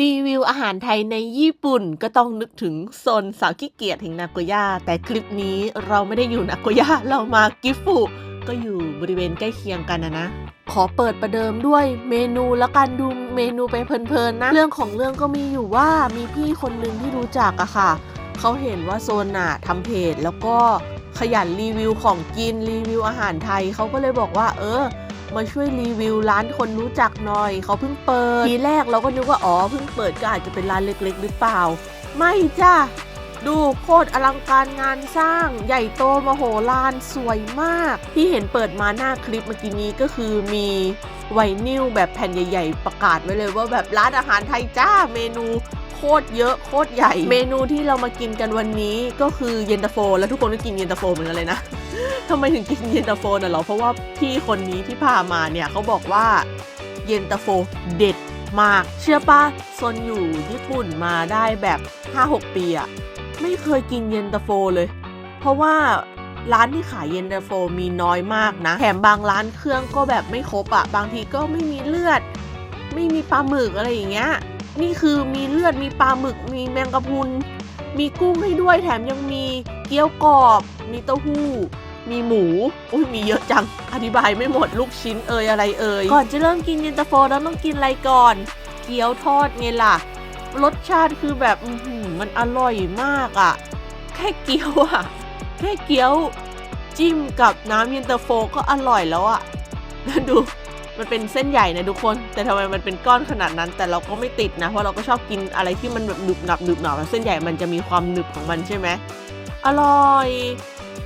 รีวิวอาหารไทยในญี่ปุ่นก็ต้องนึกถึงโซนสาวขี้เกียจแห่งนาโกย่า แต่คลิปนี้เราไม่ได้อยู่นาโกย่า เรามากิฟุ ก็อยู่บริเวณใกล้เคียงกันนะนะ ขอเปิดประเดิมด้วยเมนูแล้วกันดูเมนูไปเพลินๆนะ เรื่องของเรื่องก็มีอยู่ว่ามีพี่คนหนึ่งที่รู้จักอะค่ะ เขาเห็นว่าโซนน่ะทำเพจแล้วก็ขยันรีวิวของกินรีวิวอาหารไทยเขาก็เลยบอกว่า เออ มาช่วยรีวิวร้านคนรู้จักหน่อย เขาเพิ่งเปิดทีแรกเราก็นึกว่าอ๋อเพิ่งเปิดก็อาจจะเป็นร้านเล็ก ๆ หรือเปล่า ไม่จ้าดูโคตรอลังการงานสร้าง ใหญ่โตมโหฬารสวยมาก ที่เห็นเปิดมาหน้าคลิปเมื่อกี้นี้ก็คือมีไวนิลแบบแผ่นใหญ่ ๆ ประกาศไว้เลยว่าแบบร้านอาหารไทยจ้าเมนู คตรเยอะโคตรใหญ่ เมนูที่เรามากินกันวันนี้ก็คือเย็นตาโฟ แล้วทุกคนก็กินเย็นตาโฟเหมือนกันเลยนะทำไมถึงกินเย็นตาโฟน่ะเหรอเพราะว่าพี่คนนี้ที่พามาเนี่ยเขาบอกว่าเย็นตาโฟเด็ดมาก เชื่อปะซนอยู่ญี่ปุ่นมาได้แบบ 5-6 ปีอะไม่เคยกินเย็นตาโฟเลย เพราะว่าร้านที่ขายเย็นตาโฟมีน้อยมากนะ แถมบางร้านเครื่องก็แบบไม่ครบอะบางทีก็ไม่มีเลือด ไม่มีปลาหมึกอะไรอย่างเงี้ย นี่คือมีเลือดมีปลาหมึก มีแมงกะพรุน มีกุ้งให้ด้วยแถมยังมีเกี๊ยวกรอบ มีเต้าหู้ มีหมู อุ้ยมีเยอะจัง อธิบายไม่หมดลูกชิ้นเอ่ยอะไรเอ่ย ก่อนจะเริ่มกินเย็นตาโฟเราต้องกินอะไรก่อน เกี๊ยวทอดไงล่ะ รสชาติคือแบบมันอร่อยมากอะ่ะ แค่เกี๊ยวอะ่ะ แค่เกี๊ยวจิ้มกับน้ำเย็นตาโฟก็อร่อยแล้วอะ่ะดู มันเป็นเส้นใหญ่นะทุกคน แต่ทำไมมันเป็นก้อนขนาดนั้น แต่เราก็ไม่ติดนะ เพราะเราก็ชอบกินอะไรที่มันแบบหนึบหนับหนึบหนับเส้นใหญ่มันจะมีความหนึบของมันใช่ไหมอร่อย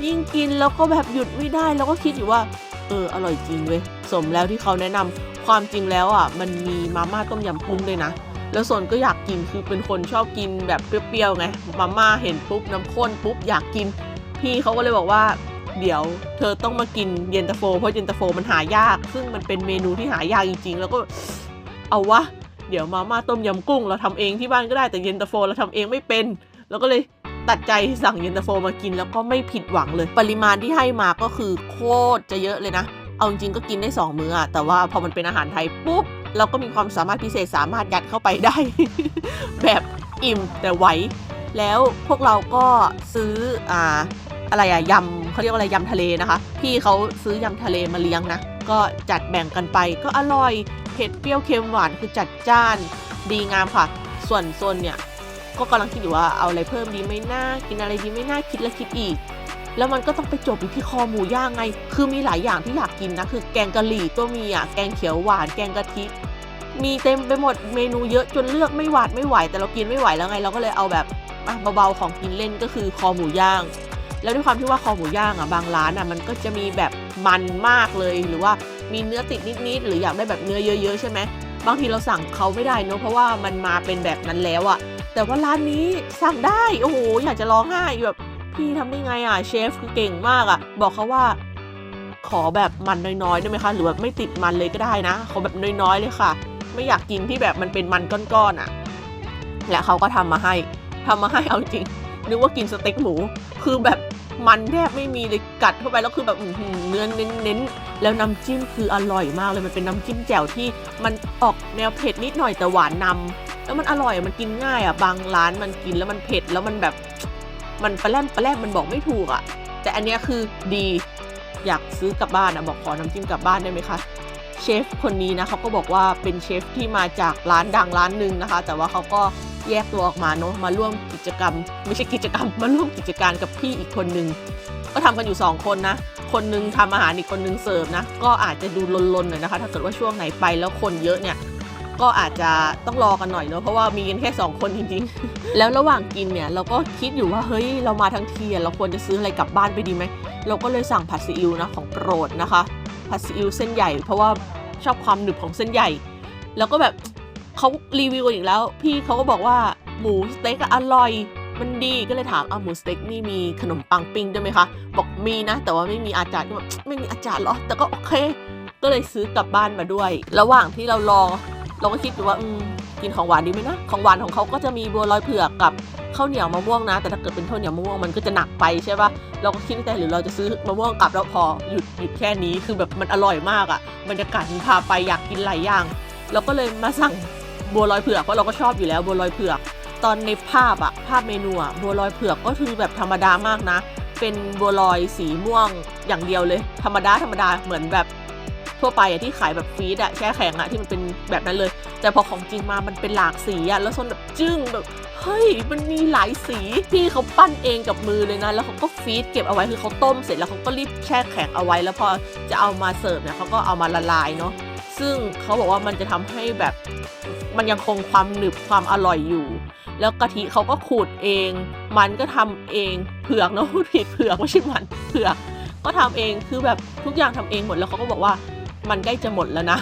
ยิ่งกินแล้วก็แบบหยุดไม่ได้ แล้วก็คิดอยู่ว่า เอออร่อยจริงเว้ย สมแล้วที่เขาแนะนำความจริงแล้วอะ มันมีมาม่าต้มยำกุ้งด้วยนะ แล้วส่วนก็อยากกิน คือเป็นคนชอบกินแบบเปรี้ยวๆไง มาม่าเห็นปุ๊บน้ำข้นปุ๊บอยากกิน พี่เขาก็เลยบอกว่า เดี๋ยว เธอต้องมากินเย็นตาโฟ เพราะเย็นตาโฟมันหายาก ซึ่งมันเป็นเมนูที่หายากจริง ๆ แล้วก็เอาวะ เดี๋ยวมาม่าต้มยำกุ้ง เราทำเองที่บ้านก็ได้แต่เย็นตาโฟเราทำเองไม่เป็น แล้วก็เลยตัดใจสั่งเย็นตาโฟมากินแล้วก็ไม่ผิดหวังเลย ปริมาณที่ให้มาก็คือโคตรจะเยอะเลยนะ เอาจริงก็กินได้สองมื้ออะแต่ว่าพอมันเป็นอาหารไทยปุ๊บเราก็มีความสามารถพิเศษสามารถยัดเข้าไปได้ แบบอิ่มแต่ไหวแล้วพวกเราก็ซื้ออ่า อะไรอะยำเขาเรียกว่าอะไรยำทะเลนะคะ พี่เขาซื้อยำทะเลมาเลี้ยงนะ ก็จัดแบ่งกันไปก็อร่อยเผ็ดเปรี้ยวเค็มหวานคือจัดจ้านดีงามค่ะ ส่วนโซนเนี่ยก็กำลังคิดอยู่ว่าเอาอะไรเพิ่มดีไหม่น่ากินอะไรดีไม่น่าคิดแล้วคิดอีก แล้วมันก็ต้องไปจบอยู่ที่คอหมูย่างไง คือมีหลายอย่างที่อยากกินนะคือแกงกะหรี่ก็มีอะแกงเขียวหวานแกงกะทิมีเต็มไปหมดเมนูเยอะจนเลือกไม่หวาดไม่ไหว แต่เรากินไม่ไหวแล้วไง เราก็เลยเอาแบบเบาๆของกินเล่นก็คือคอหมูย่าง แล้วด้วยความที่ว่าคอหมูย่างอะบางร้านอะมันก็จะมีแบบมันมากเลยหรือว่ามีเนื้อติดนิดๆหรืออยากได้แบบเนื้อเยอะๆใช่ไหมบางทีเราสั่งเขาไม่ได้เนอะเพราะว่ามันมาเป็นแบบนั้นแล้วอะ แต่ว่าร้านนี้สั่งได้โอ้โหอยากจะร้องไห้แบบพี่ทำได้ไงอะเชฟคือเก่งมากอะ บอกเขาว่า ขอแบบมันน้อยๆได้ไหมคะ หรือแบบไม่ติดมันเลยก็ได้นะขอแบบน้อยๆเลยค่ะ ไม่อยากกินที่แบบมันเป็นมันก้อนๆอะ และเขาก็ทำมาให้ทำมาให้เอาจริงนึกว่ากินสเต็กหมู คือแบบ มันแทบไม่มีเลยกัดเข้าไปแล้วคือแบบอื้อหือเนื้อเน้นๆแล้วน้ำจิ้มคืออร่อยมากเลยมันเป็นน้ำจิ้มแจ่วที่มันออกแนวเผ็ดนิดหน่อยแต่หวานนำแล้วมันอร่อยมันกินง่ายอะบางร้านมันกินแล้วมันเผ็ดแล้วมันแบบมันปลาแรมปลาแรมมันบอกไม่ถูกอะ แต่อันนี้คือดีอยากซื้อกลับบ้านอะบอกขอน้ำจิ้มกลับบ้านได้ไหมคะเชฟคนนี้นะเขาก็บอกว่าเป็นเชฟที่มาจากร้านดังร้านหนึ่งนะคะ แต่ว่าเขาก็ แยกตัวออกมาเนาะมาร่วมกิจกรรม ไม่ใช่กิจกรรม มาร่วมกิจการกับพี่อีกคนนึงก็ทำกันอยู่ 2 คนนะ คนนึงทำอาหารอีกคนนึงเสิร์ฟนะ ก็อาจจะดูลนๆหน่อยนะคะ ถ้าเกิดว่าช่วงไหนไปแล้วคนเยอะเนี่ยก็อาจจะต้องรอกันหน่อยเนอะเพราะว่ามีกันแค่ 2 คนจริงๆ แล้วระหว่างกินเนี่ยเราก็คิดอยู่ว่าเฮ้ยเรามาทั้งทีเราควรจะซื้ออะไรกลับบ้านไปดีไหมเราก็เลยสั่งผัดซีอิ๊วนะของโปรดนะคะผัดซีอิ๊วเส้นใหญ่ เพราะว่าชอบความหนึบของเส้นใหญ่ แล้วก็แบบ เขารีวิวกันอีกแล้ว พี่เขาก็บอกว่าหมูสเต็กอร่อย มันดีก็เลยถามอะหมูสเต็กนี่มีขนมปังปิ้งด้วยไหมคะ บอกมีนะ แต่ว่าไม่มีอาจารย์ก็แบบไม่มีอาจารย์เหรอ แต่ก็โอเค ก็เลยซื้อกลับบ้านมาด้วย ระหว่างที่เรารอเราก็คิดอยู่ว่าอืมกินของหวานดีไหมนะของหวานของเขาก็จะมีบัวลอยเผือกกับข้าวเหนียวมะม่วงนะ แต่ถ้าเกิดเป็นข้าวเหนียวมะม่วงมันก็จะหนักไปใช่ปะเราก็คิดในใจหรือเราจะซื้อมะม่วงกลับแล้วพอหยุดหยุดแค่นี้คือแบบมันอร่อยมากอะ่ะบรรยากาศมันพาไปอยากกินหลายอย่างเราก็เลยมาสั่ง บัวลอยเผือกเพราะเราก็ชอบอยู่แล้วบัวลอยเผือก ตอนในภาพอะภาพเมนูอะบัวลอยเผือกก็คือแบบธรรมดามากนะ เป็นบัวลอยสีม่วงอย่างเดียวเลย ธรรมดาธรรมดาเหมือนแบบทั่วไปอะที่ขายแบบฟีดอะแช่แข็งอะที่มันเป็นแบบนั้นเลย แต่พอของจริงมามันเป็นหลากสีอะแล้วซนแบบจึ้งแบบเฮ้ยมันมีหลายสีพี่เขาปั้นเองกับมือเลยนะ แล้วเขาก็ฟีดเก็บเอาไว้คือเขาต้มเสร็จแล้วเขาก็รีบแช่แข็งเอาไว้แล้วพอจะเอามาเสิร์ฟเนี่ยเขาก็เอามาละลายเนาะซึ่งเขาบอกว่ามันจะทำให้แบบ มันยังคงความหนึบความอร่อยอยู่ แล้วกะทิเขาก็ขูดเอง มันก็ทำเองเผือกเนะพูดผิดเผือกไม่ใช่มันเผือก ก็ทำเองคือแบบทุกอย่างทำเองหมดแล้วเขาก็บอกว่ามันใกล้จะหมดแล้วนะ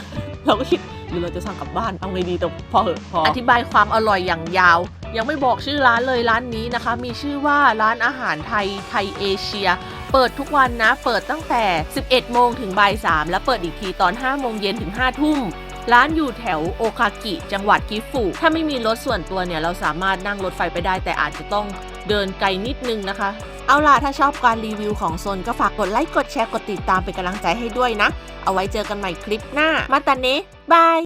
เราก็คิดหรือเราจะสั่งกลับบ้านเอาไงดีแต่พอเหอะพออธิบายความอร่อยอย่างยาว ยังไม่บอกชื่อร้านเลยร้านนี้นะคะ มีชื่อว่าร้านอาหารไทยไทยเอเชียเปิดทุกวันนะ เปิดตั้งแต่ 11 โมงถึงบ่าย 3 แล้วเปิดอีกทีตอน 5 โมงเย็นถึง 5 ทุ่ม ร้านอยู่แถวโอคากิ จังหวัดกิฟุถ้าไม่มีรถส่วนตัวเนี่ย เราสามารถนั่งรถไฟไปได้ แต่อาจจะต้องเดินไกลนิดนึงนะคะ เอาล่ะ ถ้าชอบการรีวิวของโซนก็ฝากกดไลค์กดแชร์กดติดตามเป็นกำลังใจให้ด้วยนะ เอาไว้เจอกันใหม่คลิปหน้า มาตาเนะบาย